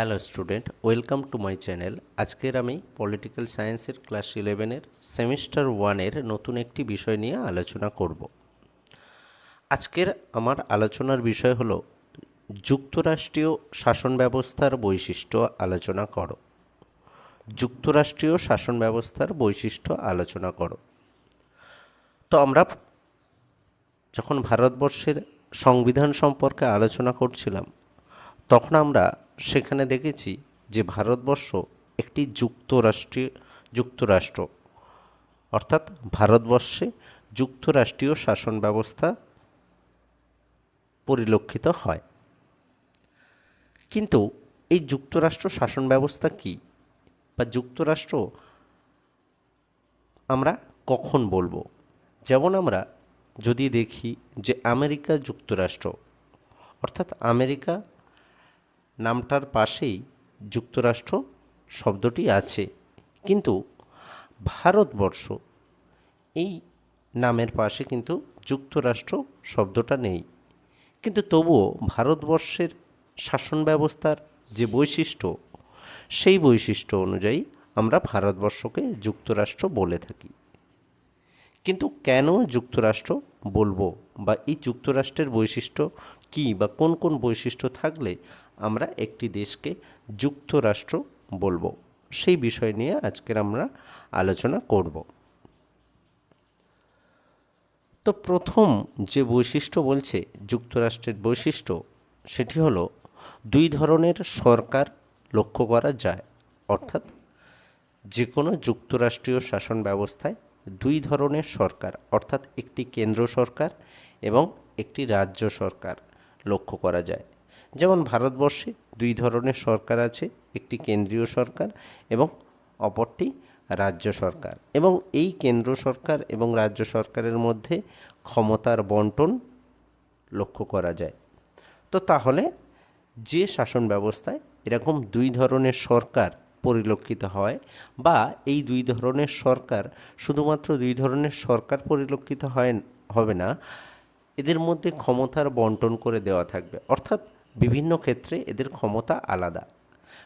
Hello student welcome to my channel আজকের আমি political সায়েন্সের ক্লাস ইলেভেনের সেমিস্টার ওয়ানের নতুন একটি বিষয় নিয়ে আলোচনা করব। আজকের আমার আলোচনার বিষয় হলো যুক্তরাষ্ট্রীয় শাসন ব্যবস্থার বৈশিষ্ট্য আলোচনা করো। যুক্তরাষ্ট্রীয় শাসন ব্যবস্থার বৈশিষ্ট্য আলোচনা করো। তো আমরা যখন ভারতবর্ষের সংবিধান সম্পর্কে আলোচনা করছিলাম, তখন আমরা সেখানে দেখেছি যে ভারতবর্ষ একটি যুক্তরাষ্ট্রীয়, যুক্তরাষ্ট্র। অর্থাৎ ভারতবর্ষে যুক্তরাষ্ট্রীয় শাসন ব্যবস্থা পরিলক্ষিত হয়। কিন্তু এই যুক্তরাষ্ট্র শাসন ব্যবস্থা কি? বা যুক্তরাষ্ট্র আমরা কখন বলব? যেমন আমরা যদি দেখি যে আমেরিকা যুক্তরাষ্ট্র, অর্থাৎ আমেরিকা নামটার পাশেই যুক্তরাষ্ট্র শব্দটি আছে। কিন্তু ভারতবর্ষ, এই নামের পাশে কিন্তু যুক্তরাষ্ট্র শব্দটা নেই। কিন্তু তবুও ভারতবর্ষের শাসন ব্যবস্থার যে বৈশিষ্ট্য, সেই বৈশিষ্ট্য অনুযায়ী আমরা ভারতবর্ষকে যুক্তরাষ্ট্র বলে থাকি। কিন্তু কেন যুক্তরাষ্ট্র বলব বা এই যুক্তরাষ্ট্রের বৈশিষ্ট্য কী বা কোন কোন বৈশিষ্ট্য থাকলে আমরা একটি দেশকে যুক্তরাষ্ট্র বলব। সেই বিষয় নিয়ে আজকের আমরা আলোচনা করব। তো প্রথম যে বৈশিষ্ট্য বলছে যুক্তরাষ্ট্রের বৈশিষ্ট্য, সেটি হলো দুই ধরনের সরকার লক্ষ্য করা যায়। অর্থাৎ যে কোনো যুক্তরাষ্ট্রীয় শাসন ব্যবস্থায় দুই ধরনের সরকার, অর্থাৎ একটি কেন্দ্র সরকার এবং একটি রাজ্য সরকার লক্ষ্য করা যায়। যেমন ভারতবর্ষে দুই ধরনের সরকার আছে, একটি কেন্দ্রীয় সরকার এবং অপরটি রাজ্য সরকার। এবং এই কেন্দ্র সরকার এবং রাজ্য সরকারের মধ্যে ক্ষমতার বন্টন লক্ষ্য করা যায়। তো তাহলে যে শাসন ব্যবস্থায় এরকম দুই ধরনের সরকার পরিলক্ষিত হয় বা এই দুই ধরনের সরকার শুধুমাত্র দুই ধরনের সরকার পরিলক্ষিত হয়, হবে না, এদের মধ্যে ক্ষমতার বন্টন করে দেওয়া থাকবে। অর্থাৎ বিভিন্ন ক্ষেত্রে এদের ক্ষমতা আলাদা।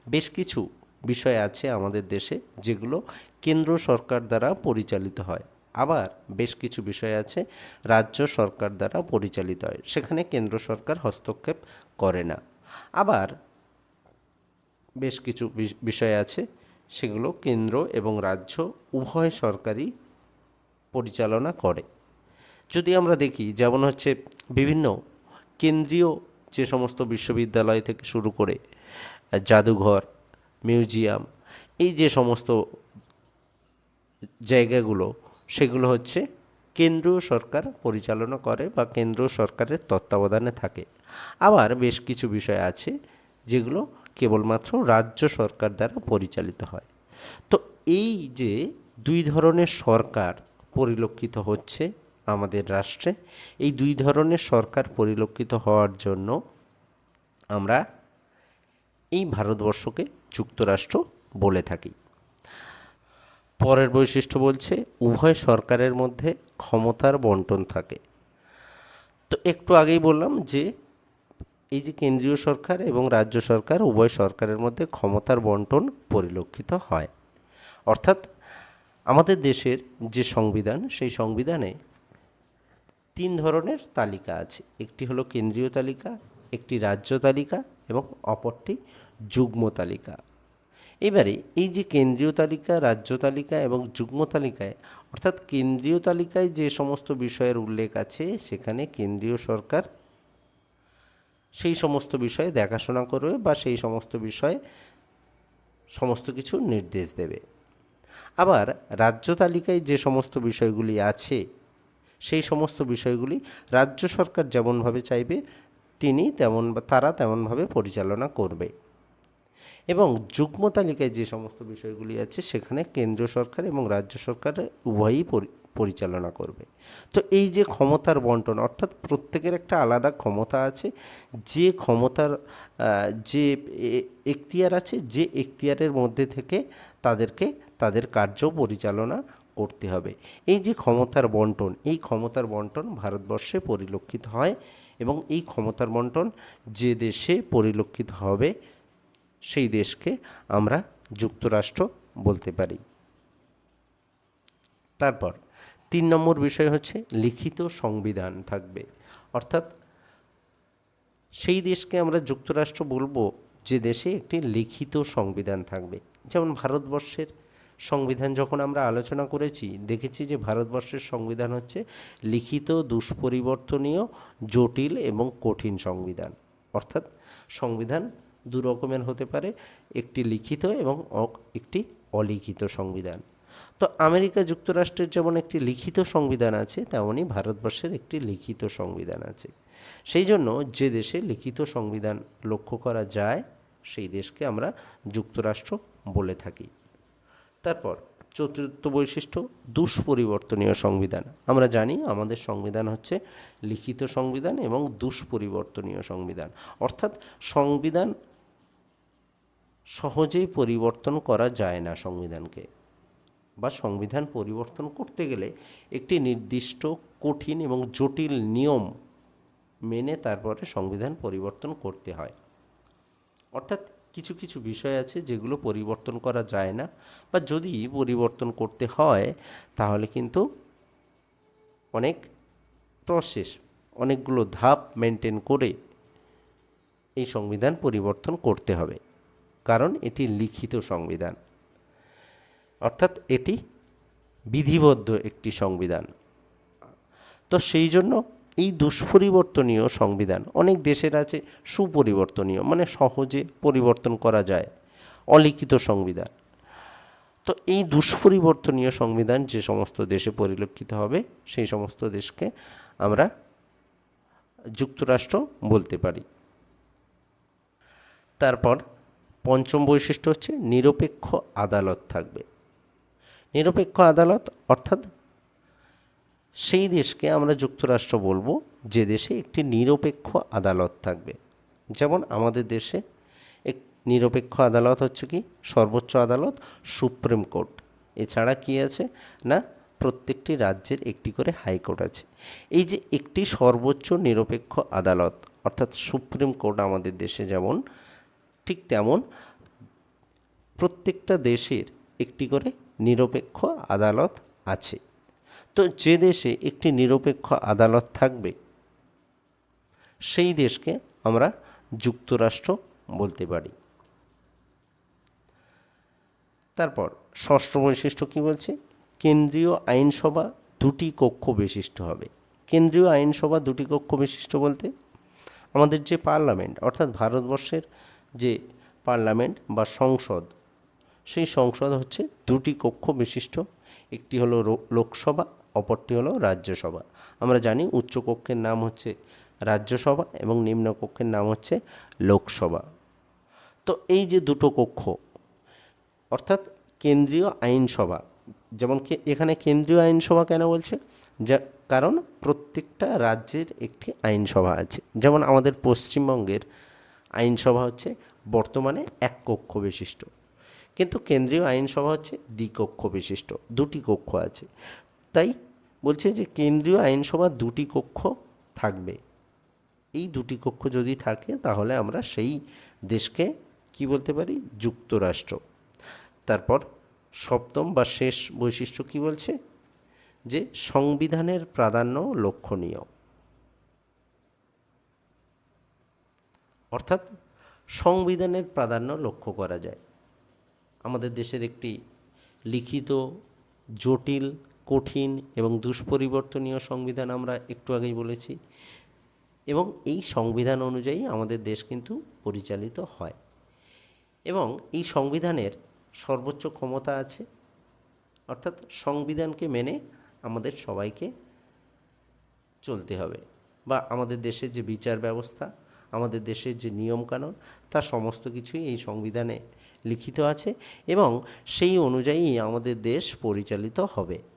বেশ কিছু বিষয় আছে আমাদের দেশে যেগুলো কেন্দ্র সরকার দ্বারা পরিচালিত হয়। আবার বেশ কিছু বিষয় আছে রাজ্য সরকার দ্বারা পরিচালিত হয়, সেখানে কেন্দ্র সরকার হস্তক্ষেপ করে না। আবার বেশ কিছু বিষয় আছে সেগুলো কেন্দ্র এবং রাজ্য উভয় সরকারই পরিচালনা করে। যদি আমরা দেখি, যেমন হচ্ছে বিভিন্ন কেন্দ্রীয় যে সমস্ত বিশ্ববিদ্যালয় থেকে শুরু করে জাদুঘর, মিউজিয়াম, এই যে সমস্ত জায়গাগুলো, সেগুলো হচ্ছে কেন্দ্রীয় সরকার পরিচালনা করে বা কেন্দ্রীয় সরকারের তত্ত্বাবধানে থাকে। আবার বেশ কিছু বিষয় আছে যেগুলো কেবলমাত্র রাজ্য সরকার দ্বারা পরিচালিত হয়। তো এই যে দুই ধরনের সরকার পরিলক্ষিত হচ্ছে আমাদের রাষ্ট্রে, এই দুই ধরনের সরকার পরিলক্ষিত হওয়ার জন্য আমরা এই ভারতবর্ষকে যুক্তরাষ্ট্র বলে থাকি। পরের বৈশিষ্ট্য বলছে, উভয় সরকারের মধ্যে ক্ষমতার বন্টন থাকে। তো একটু আগেই বললাম যে, এই যে কেন্দ্রীয় সরকার এবং রাজ্য সরকার, উভয় সরকারের মধ্যে ক্ষমতার বন্টন পরিলক্ষিত হয়। অর্থাৎ আমাদের দেশের যে সংবিধান, সেই সংবিধানে তিন ধরনের তালিকা আছে। একটি হলো কেন্দ্রীয় তালিকা, একটি রাজ্য তালিকা এবং অপরটি যুগ্ম তালিকা। এবারে এই যে কেন্দ্রীয় তালিকা, রাজ্য তালিকা এবং যুগ্ম তালিকায়, অর্থাৎ কেন্দ্রীয় তালিকায় যে সমস্ত বিষয়ের উল্লেখ আছে, সেখানে কেন্দ্রীয় সরকার সেই সমস্ত বিষয়ে দেখাশোনা করবে বা সেই সমস্ত বিষয়ে সমস্ত কিছু নির্দেশ দেবে। আবার রাজ্য তালিকায় যে সমস্ত বিষয়গুলি আছে সেই সমস্ত বিষয়গুলি রাজ্য সরকার যেমনভাবে চাইবে, তিনি তেমন তারা তেমনভাবে পরিচালনা করবে। এবং যুগ্ম তালিকায় যে সমস্ত বিষয়গুলি আছে, সেখানে কেন্দ্র সরকার এবং রাজ্য সরকার উভয়ই পরি- পরিচালনা করবে। তো এই যে ক্ষমতার বন্টন, অর্থাৎ প্রত্যেকের একটা আলাদা ক্ষমতা আছে, যে ক্ষমতার যে এখতিয়ার আছে, যে এখতিয়ারের মধ্যে থেকে তাদেরকে, তাদের কার্য পরিচালনা করতে হবে। এই যে ক্ষমতার বন্টন, এই ক্ষমতার বন্টন ভারতবর্ষে পরিলক্ষিত হয় এবং এই ক্ষমতার বন্টন যে দেশে পরিলক্ষিত হবে, সেই দেশকে আমরা যুক্তরাষ্ট্র বলতে পারি। তারপর তিন নম্বর বিষয় হচ্ছে লিখিত সংবিধান থাকবে। অর্থাৎ সেই দেশকে আমরা যুক্তরাষ্ট্র বলব যে দেশে একটি লিখিত সংবিধান থাকবে। যেমন ভারতবর্ষের সংবিধান যখন আমরা আলোচনা করেছি, দেখেছি যে ভারতবর্ষের সংবিধান হচ্ছে লিখিত, দুষ্পরিবর্তনীয়, জটিল এবং কঠিন সংবিধান। অর্থাৎ সংবিধান দু রকমের হতে পারে, একটি লিখিত এবং একটি অলিখিত সংবিধান। তো আমেরিকা যুক্তরাষ্ট্রের যেমন একটি লিখিত সংবিধান আছে তেমনই ভারতবর্ষের একটি লিখিত সংবিধান আছে। সেই জন্য যে দেশে লিখিত সংবিধান লক্ষ্য করা যায়, সেই দেশকে আমরা যুক্তরাষ্ট্র বলে থাকি। তারপর চতুর্থ বৈশিষ্ট্য, দুষ্পরিবর্তনীয় সংবিধান। আমরা জানি আমাদের সংবিধান হচ্ছে লিখিত সংবিধান এবং দুষ্পরিবর্তনীয় সংবিধান। অর্থাৎ সংবিধান সহজেই পরিবর্তন করা যায় না সংবিধানকে। বা সংবিধান পরিবর্তন করতে গেলে একটি নির্দিষ্ট কঠিন এবং জটিল নিয়ম মেনে তারপরে সংবিধান পরিবর্তন করতে হয়। অর্থাৎ কিছু কিছু বিষয় আছে যেগুলো পরিবর্তন করা যায় না বা যদি পরিবর্তন করতে হয়, তাহলে কিন্তু অনেক প্রসেস অনেকগুলো ধাপ মেনটেন করে এই সংবিধান পরিবর্তন করতে হবে। কারণ এটি লিখিত সংবিধান। অর্থাৎ এটি বিধিবদ্ধ একটি সংবিধান। তো সেই জন্য এই দুষ্পরিবর্তনীয় সংবিধান, অনেক দেশের আছে সুপরিবর্তনীয় মানে সহজে পরিবর্তন করা যায়, অলিখিত সংবিধান। তো এই দুষ্পরিবর্তনীয় সংবিধান যে সমস্ত দেশে পরিলক্ষিত হবে, সেই সমস্ত দেশকে আমরা যুক্তরাষ্ট্র বলতে পারি। তারপর পঞ্চম বৈশিষ্ট্য হচ্ছে নিরপেক্ষ আদালত থাকবে। নিরপেক্ষ আদালত অর্থাৎ সেই দেশকে আমরা যুক্তরাষ্ট্র বলব, যে দেশে একটি নিরপেক্ষ আদালত থাকবে। যেমন আমাদের দেশে এক নিরপেক্ষ আদালত হচ্ছে কি? সর্বোচ্চ আদালত, সুপ্রিম কোর্ট। এছাড়া কি আছে? না, প্রত্যেকটি রাজ্যের একটি করে হাইকোর্ট আছে। এই যে একটি সর্বোচ্চ নিরপেক্ষ আদালত, অর্থাৎ সুপ্রিম কোর্ট আমাদের দেশে যেমন, ঠিক তেমন প্রত্যেকটা দেশের একটি করে নিরপেক্ষ আদালত আছে। তো যে দেশে একটি নিরপেক্ষ আদালত থাকবে, সেই দেশকে আমরা যুক্তরাষ্ট্র বলতে পারি। তারপর ষষ্ঠ বৈশিষ্ট্য কী বলছে? কেন্দ্রীয় আইনসভা দুটি কক্ষ বিশিষ্ট হবে। কেন্দ্রীয় আইনসভা দুটি কক্ষ বিশিষ্ট বলতে? আমাদের যে পার্লামেন্ট, অর্থাৎ ভারতবর্ষের যে পার্লামেন্ট বা সংসদ, সেই সংসদ হচ্ছে দুটি কক্ষ বিশিষ্ট। একটি হলো লোকসভা অপরটি হলো রাজ্যসভা। আমরা জানি উচ্চকক্ষের নাম হচ্ছে রাজ্যসভা এবং নিম্নকক্ষের নাম হচ্ছে লোকসভা। তো এই যে দুটো কক্ষ, অর্থাৎ কেন্দ্রীয় আইনসভা, যেমন এখানে কেন্দ্রীয় আইনসভা কেন বলছে? যা, কারণ প্রত্যেকটা রাজ্যের একটি আইনসভা আছে। যেমন আমাদের পশ্চিমবঙ্গের আইনসভা হচ্ছে বর্তমানে এক কক্ষ বিশিষ্ট। কিন্তু কেন্দ্রীয় আইনসভা হচ্ছে দ্বিকক্ষ বিশিষ্ট, দুটি কক্ষ আছে। তাই বলছে যে কেন্দ্রীয় আইনসভা দুটি কক্ষ থাকবে। এই দুটি কক্ষ যদি থাকে তাহলে আমরা সেই দেশকে কি বলতে পারি? যুক্তরাষ্ট্র। তারপর সপ্তম বা শেষ বৈশিষ্ট্য কি বলছে? যে সংবিধানের প্রাধান্য লক্ষণীয়। অর্থাৎ সংবিধানের প্রাধান্য লক্ষ্য করা যায়। আমাদের দেশের একটি লিখিত, জটিল কঠিন এবং দুষ্পরিবর্তনীয় সংবিধান আমরা একটু আগেই বলেছি। এবং এই সংবিধান অনুযায়ী আমাদের দেশ কিন্তু পরিচালিত হয়। এবং এই সংবিধানের সর্বোচ্চ ক্ষমতা আছে। অর্থাৎ সংবিধানকে মেনে আমাদের সবাইকে চলতে হবে। বা আমাদের দেশের যে বিচার ব্যবস্থা, আমাদের দেশের যে নিয়মকানুন, তা সমস্ত কিছুই এই সংবিধানে লিখিত আছে এবং সেই অনুযায়ী আমাদের দেশ পরিচালিত হবে।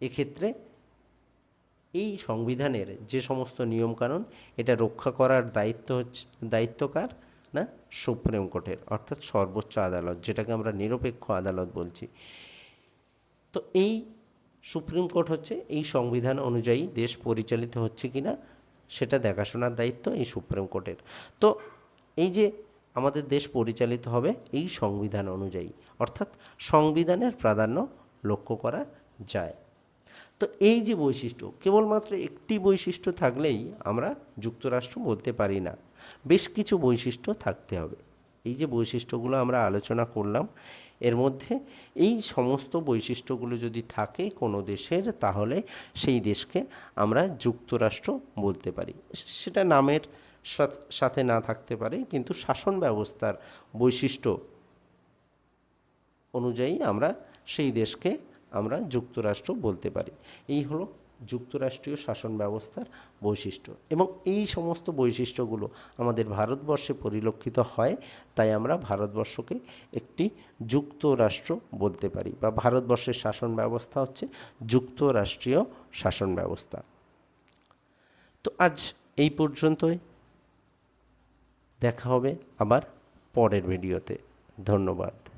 এক্ষেত্রে এই সংবিধানের যে সমস্ত নিয়মকানুন, এটা রক্ষা করার দায়িত্ব হচ্ছে দায়িত্বকার না, সুপ্রিম কোর্টের, অর্থাৎ সর্বোচ্চ আদালত, যেটাকে আমরা নিরপেক্ষ আদালত বলছি। তো এই সুপ্রিম কোর্ট হচ্ছে, এই সংবিধান অনুযায়ী দেশ পরিচালিত হচ্ছে কি না সেটা দেখাশোনার দায়িত্ব এই সুপ্রিম কোর্টের। তো এই যে আমাদের দেশ পরিচালিত হবে, এই সংবিধান অনুযায়ী, অর্থাৎ সংবিধানের প্রাধান্য লক্ষ্য করা যায়। তো এই যে বৈশিষ্ট্য, কেবলমাত্র একটি বৈশিষ্ট্য থাকলেই আমরা যুক্তরাষ্ট্র বলতে পারি না। বেশ কিছু বৈশিষ্ট্য থাকতে হবে। এই যে বৈশিষ্ট্যগুলো আমরা আলোচনা করলাম, এর মধ্যে এই সমস্ত বৈশিষ্ট্যগুলো যদি থাকে কোনো দেশের, তাহলে সেই দেশকে আমরা যুক্তরাষ্ট্র বলতে পারি। সেটা নামের সাথ- না থাকতে পারে, কিন্তু শাসন ব্যবস্থার বৈশিষ্ট্য অনুযায়ী আমরা সেই দেশকে আমরা যুক্তরাষ্ট্র বলতে পারি। এই হলো যুক্তরাষ্ট্রীয় শাসন ব্যবস্থার বৈশিষ্ট্য এবং এই সমস্ত বৈশিষ্ট্যগুলো আমাদের ভারতবর্ষে পরিলক্ষিত হয়, তাই আমরা ভারতবর্ষকে একটি যুক্তরাষ্ট্র বলতে পারি বা ভারতবর্ষের শাসন ব্যবস্থা হচ্ছে যুক্তরাষ্ট্রীয় শাসন ব্যবস্থা। তো আজ এই পর্যন্তই। দেখা হবে আবার পরের ভিডিওতে। ধন্যবাদ।